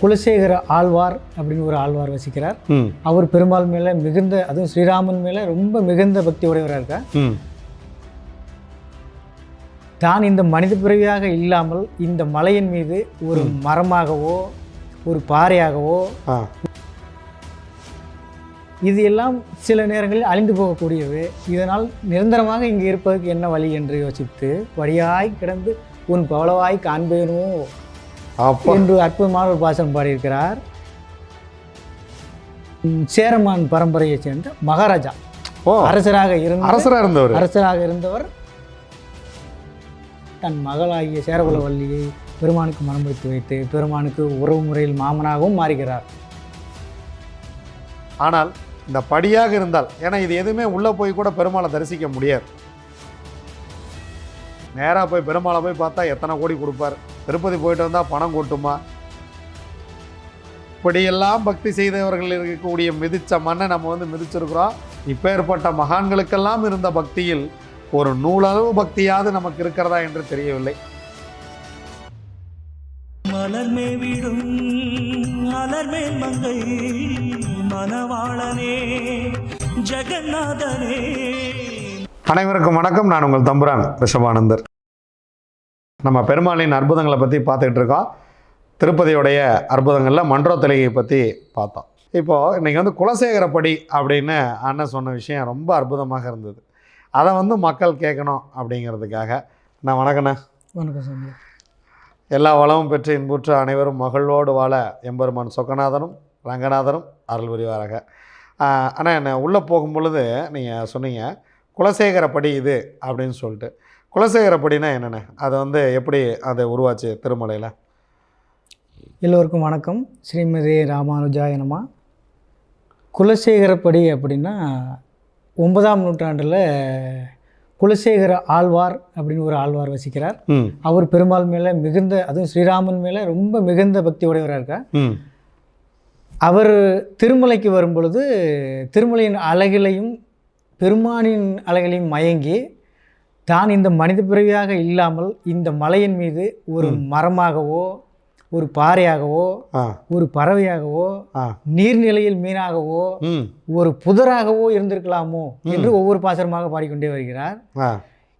குலசேகர ஆழ்வார் அப்படின்னு ஒரு ஆழ்வார் வசிக்கிறார். அவர் பெருமாள் மேலே மிகுந்த அதுவும் ஸ்ரீராமன் மேலே ரொம்ப மிகுந்த பக்தி உடையவராக இருக்கார். தான் இந்த மனித பிறவியாக இல்லாமல் இந்த மலையின் மீது ஒரு மரமாகவோ ஒரு பாறையாகவோ இது எல்லாம் சில நேரங்களில் அழிந்து போகக்கூடியது. இதனால் நிரந்தரமாக இங்கே இருப்பதற்கு என்ன வழி என்று யோசித்து வழியாய் கிடந்து உன் பவளவாய் காண்பேனோ? என்று அற்புதமான ஒரு பாசனம் பாடியிருக்கிறார். சேரமான் பரம்பரையைச் சேர்ந்த மகாராஜா. அரசராக இருந்த அரசராக இருந்தவர். அரசராக இருந்தவர். தன் மகளாகிய சேரகுலவல்லியை பெருமானுக்கு மனம் வைத்து வைத்து பெருமானுக்கு உறவு முறையில் மாமனாகவும் மாறுகிறார். ஆனால் இந்த படியாக இருந்தால் ஏன்னா இது எதுவுமே உள்ளே போய் கூட பெருமாளை தரிசிக்க முடியாது. நேராக போய் பெருமாளை போய் பார்த்தா எத்தனை கோடி கொடுப்பார்? திருப்பதி போயிட்டு வந்தால் பணம் கொட்டுமா? இப்படியெல்லாம் பக்தி செய்தவர்கள் இருக்கக்கூடிய மிதிச்ச மண்ணை நம்ம வந்து மிதிச்சிருக்கிறோம். இப்பேற்பட்ட மகான்களுக்கெல்லாம் இருந்த பக்தியில் ஒரு நூலளவு பக்தியாவது நமக்கு இருக்கிறதா என்று தெரியவில்லை. மலர்மே விடும் அலர்மேல் மங்கை மணவாளனே ஜெகநாதனே. அனைவருக்கும் வணக்கம். நான் உங்கள் தம்புரான் ரிஷபானந்தர். நம்ம பெருமாளின் அற்புதங்களை பற்றி பார்த்துக்கிட்டு இருக்கோம். திருப்பதியுடைய அற்புதங்களில் மன்றோத்தலையை பற்றி பார்த்தோம். இப்போது இன்றைக்கி வந்து குலசேகரப்படி அப்படின்னு அண்ணன் சொன்ன விஷயம் ரொம்ப அற்புதமாக இருந்தது. அதை வந்து மக்கள் கேட்கணும் அப்படிங்கிறதுக்காக. நான் வணக்கண்ணே வணக்கம் சாமி. எல்லா வளமும் பெற்று இன்புற்று அனைவரும் மகிழ்வோடு வாழ எம்பெருமான் சொக்கநாதனும் ரங்கநாதனும் அருள் புரிவாராக. அண்ணா என்ன உள்ளே போகும் பொழுது நீங்கள் சொன்னீங்க குலசேகரப்படி இது அப்படின்னு சொல்லிட்டு. குலசேகரப்படினா என்னென்ன? அது வந்து எப்படி அது உருவாச்சு திருமலையில்? எல்லோருக்கும் வணக்கம். ஸ்ரீமதி ராமானுஜாய நம. குலசேகரப்படி அப்படின்னா ஒன்பதாம் நூற்றாண்டில் குலசேகர ஆழ்வார் அப்படின்னு ஒரு ஆழ்வார் வசிக்கிறார். அவர் பெருமாள் மேலே மிகுந்த அதுவும் ஸ்ரீராமன் மேலே ரொம்ப மிகுந்த பக்தி உடையவராக இருக்கார் அவர் திருமலைக்கு வரும் பொழுது திருமலையின் அழகிலையும் பெருமானின் அழகிலையும் மயங்கி தான் இந்த மனித பிறவியாக இல்லாமல் இந்த மலையின் மீது ஒரு மரமாகவோ ஒரு பாறையாகவோ ஒரு பறவையாகவோ நீர்நிலையில் மீனாகவோ ஒரு புதராகவோ இருந்திருக்கலாமோ என்று ஒவ்வொரு பாசனமாக பாடிக்கொண்டே வருகிறார்.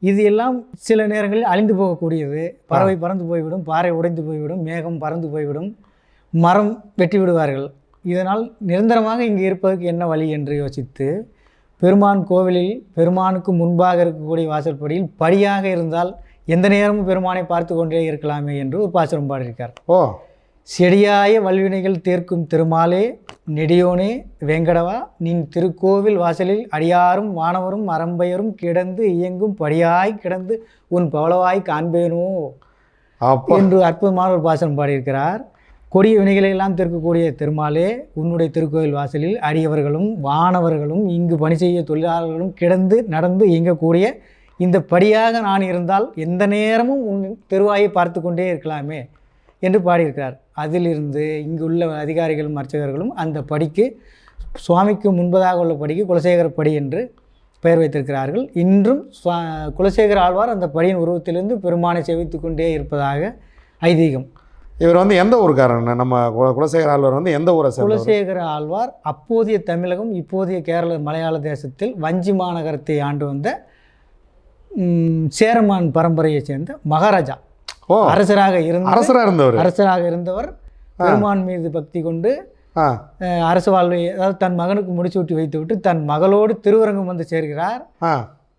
இது எல்லாம் சில நேரங்களில் அழிந்து போகக்கூடியது. பறவை பறந்து போய்விடும் பாறை உடைந்து போய்விடும் மேகம் பறந்து போய்விடும் மரம் வெட்டி விடுவார்கள் இதனால் நிரந்தரமாக இங்கே இருப்பதற்கு என்ன வழி என்று யோசித்து பெருமான் கோவிலில் பெருமானுக்கு முன்பாக இருக்கக்கூடிய வாசற்படியில் படியாக இருந்தால் எந்த நேரமும் பெருமானை பார்த்து கொண்டே இருக்கலாமே என்று ஒரு பாசுரம் பாடியிருக்கார். ஓ. செடியாய வல்வினைகள் தீர்க்கும் திருமாலே நெடியோனே வேங்கடவா நின் திருக்கோவில் வாசலில் அடியாரும் வானவரும் அரம்பையரும் கிடந்து இயங்கும் படியாய் கிடந்து உன் பவளவாய் காண்பேனோ என்று அற்புதமான ஒரு பாசனம் பாடியிருக்கிறார். கொடிய வினைகளை எல்லாம் தீர்க்கக்கூடிய திருமாலே உன்னுடைய திருக்கோயில் வாசலில் அடியவர்களும் வானவர்களும் இங்கு பணி செய்ய தொழிலாளர்களும் கிடந்து நடந்து இயங்கக்கூடிய இந்த படியாக நான் இருந்தால் எந்த நேரமும் உன் திருவாயை பார்த்து கொண்டே இருக்கலாமே என்று பாடியிருக்கிறார். அதிலிருந்து இங்குள்ள அதிகாரிகளும் அர்ச்சகர்களும் அந்த படிக்கு சுவாமிக்கு முன்பதாக உள்ள படிக்கு குலசேகர படி என்று பெயர் வைத்திருக்கிறார்கள். இன்றும் குலசேகர ஆழ்வார் அந்த படியின் உருவத்திலிருந்து பெருமானை செவித்து கொண்டே இருப்பதாக ஐதீகம். இவர் வந்து எந்த ஊருக்காரன் நம்ம குல- குலசேகர ஆழ்வார் வந்து எந்த ஊரை குலசேகர ஆழ்வார் அப்போதைய தமிழகம் இப்போதைய கேரள மலையாள தேசத்தில் வஞ்சி மாநகரத்தை ஆண்டு வந்த சேரமான் பரம்பரையைச் சேர்ந்த மகாராஜா. அரசராக இருந்த அரசராக இருந்தவர். அரசராக இருந்தவர். பெருமான் மீது பக்தி கொண்டு அரசு வாழ்வை அதாவது தன் மகனுக்கு முடிசூட்டி வைத்துவிட்டு தன் மகளோடு திருவரங்கம் வந்து சேர்கிறார்.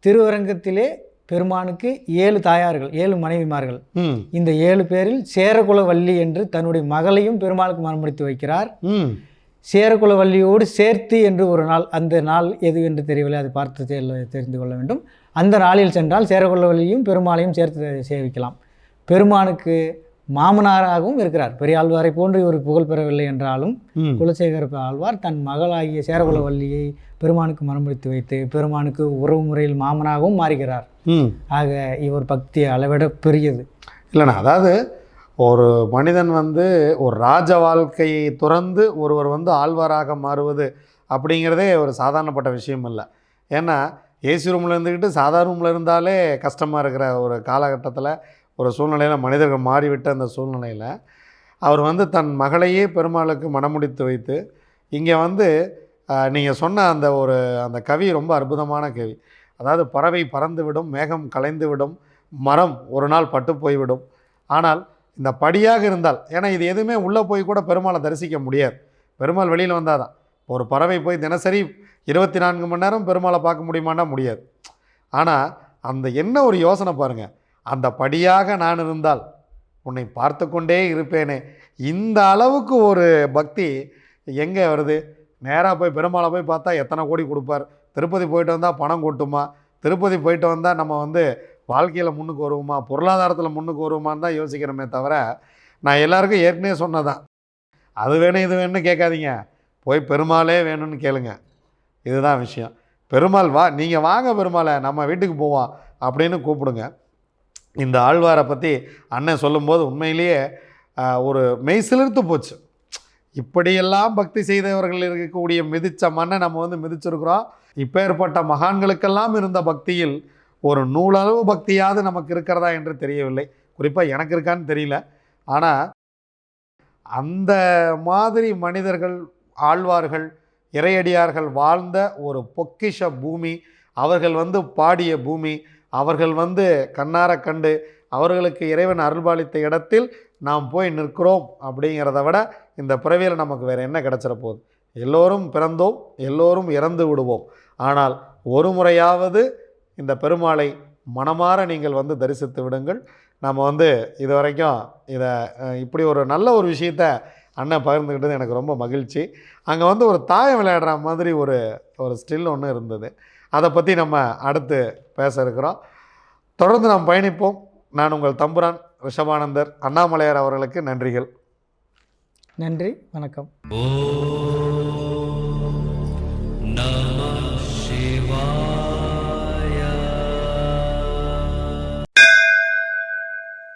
திருவரங்கத்திலே பெருமானுக்கு ஏழு தாயார்கள் ஏழு மனைவிமார்கள். ம். இந்த ஏழு பேரில் சேரகுலவல்லி என்று தன்னுடைய மகளையும் பெருமாளுக்கு மனமுடித்து வைக்கிறார். சேரகுலவல்லியோடு சேர்த்து என்று ஒரு நாள் அந்த நாள் எது என்று தெரியவில்லை அதை பார்த்து தெரி- தெரிந்து கொள்ள வேண்டும். அந்த நாளில் சென்றால் சேரகுலவல்லியும் பெருமாளையும் சேர்த்து சேவிக்கலாம். பெருமானுக்கு மாமனாராகவும் இருக்கிறார். பெரியாழ்வாரை போன்று இவர் புகழ் பெறவில்லை என்றாலும் குலசேகர ஆழ்வார் தன் மகளாகிய சேரகுலவல்லியை பெருமானுக்கு மனமுடித்து வைத்து பெருமானுக்கு உறவு முறையில் மாமனாகவும் மாறுகிறார். ஆக இவர் பக்தி அளவிட பெரியது. இல்லைண்ணா அதாவது ஒரு மனிதன் வந்து ஒரு ராஜ வாழ்க்கையை துறந்து ஒருவர் வந்து ஆழ்வாராக மாறுவது அப்படிங்கிறதே ஒரு சாதாரணப்பட்ட விஷயம் இல்லை ஏன்னா ஏசி ரூமில் இருந்துக்கிட்டு சாதாரண ரூமில் இருந்தாலே கஷ்டமாக இருக்கிற ஒரு காலகட்டத்தில் ஒரு சூழ்நிலையில் மனிதர்கள் மாறிவிட்ட அந்த சூழ்நிலையில் அவர் வந்து தன் மகளையே பெருமாளுக்கு மணமுடித்து வைத்து இங்கே வந்து நீங்கள் சொன்ன அந்த ஒரு அந்த கவி ரொம்ப அற்புதமான கவி. அதாவது பறவை பறந்து விடும் மேகம் கலைந்து விடும் மரம் ஒரு நாள் பட்டு போய்விடும். ஆனால் இந்த படியாக இருந்தால் ஏன்னா இது எதுவுமே உள்ளே போய் கூட பெருமாளை தரிசிக்க முடியாது. பெருமாள் வெளியில் வந்தால் தான் ஒரு பறவை போய் தினசரி இருபத்தி நான்கு மணி நேரம் பெருமாளை பார்க்க முடியுமான்னா முடியாது. ஆனால் அந்த என்ன ஒரு யோசனை பாருங்கள் அந்த படியாக நான் இருந்தால் உன்னை பார்த்து கொண்டே இருப்பேனே. இந்த அளவுக்கு ஒரு பக்தி எங்கே வருது? நேராக போய் பெருமாளை போய் பார்த்தா எத்தனை கோடி கொடுப்பார்? திருப்பதி போயிட்டு வந்தால் பணம் கொட்டுமா? திருப்பதி போயிட்டு வந்தால் நம்ம வந்து வாழ்க்கையில் முன்னுக்கு வருவோமா? பொருளாதாரத்தில் முன்னுக்கு வருவோமான்னு தான் யோசிக்கிறோமே தவிர நான் எல்லாருக்கும் ஏற்கனவே சொன்னதான் அது வேணும் இது வேணும்னு கேட்காதீங்க. போய் பெருமாளே வேணும்னு கேளுங்க. இதுதான் விஷயம். பெருமாள் வா நீங்கள் வாங்க பெருமாளை நம்ம வீட்டுக்கு போவோம் அப்படின்னு கூப்பிடுங்க. இந்த ஆழ்வாரை பற்றி அண்ணன் சொல்லும்போது உண்மையிலேயே ஒரு மெய் சிலிர்த்து போச்சு. இப்படியெல்லாம் பக்தி செய்தவர்கள் இருக்கக்கூடிய மிதித்த மண்ணை நம்ம வந்து மிதிச்சிருக்கிறோம். இப்பேற்பட்ட மகான்களுக்கெல்லாம் இருந்த பக்தியில் ஒரு நூலளவு பக்தியாவது நமக்கு இருக்கிறதா என்று தெரியவில்லை. குறிப்பாக எனக்கு இருக்கான்னு தெரியல. ஆனால் அந்த மாதிரி மனிதர்கள் ஆழ்வார்கள் இறையடியார்கள் வாழ்ந்த ஒரு பொக்கிஷ பூமி அவர்கள் வந்து பாடிய பூமி அவர்கள் வந்து கண்ணார கண்டு அவர்களுக்கு இறைவன் அருள்பாலித்த இடத்தில் நாம் போய் நிற்கிறோம் அப்படிங்கிறத விட இந்த பிறவியில் நமக்கு வேறு என்ன கிடச்சிட போகுது? எல்லோரும் பிறந்தோம் எல்லோரும் இறந்து விடுவோம். ஆனால் ஒரு முறையாவது இந்த பெருமாளை மனமாற நீங்கள் வந்து தரிசித்து விடுங்கள். நம்ம வந்து இது வரைக்கும் இதை இப்படி ஒரு நல்ல ஒரு விஷயத்த அண்ணன் பகிர்ந்துக்கிட்டது எனக்கு ரொம்ப மகிழ்ச்சி. அங்கே வந்து ஒரு தாயம் விளையாடுற மாதிரி ஒரு ஒரு ஸ்டில் ஒன்று இருந்தது. அதை பற்றி நம்ம அடுத்து பேச இருக்கிறோம். தொடர்ந்து நாம் பயணிப்போம். நான் உங்கள் தம்புரான் ரிஷபானந்தர். அண்ணாமலையார் அவர்களுக்கு நன்றிகள். நன்றி. வணக்கம். ஓ.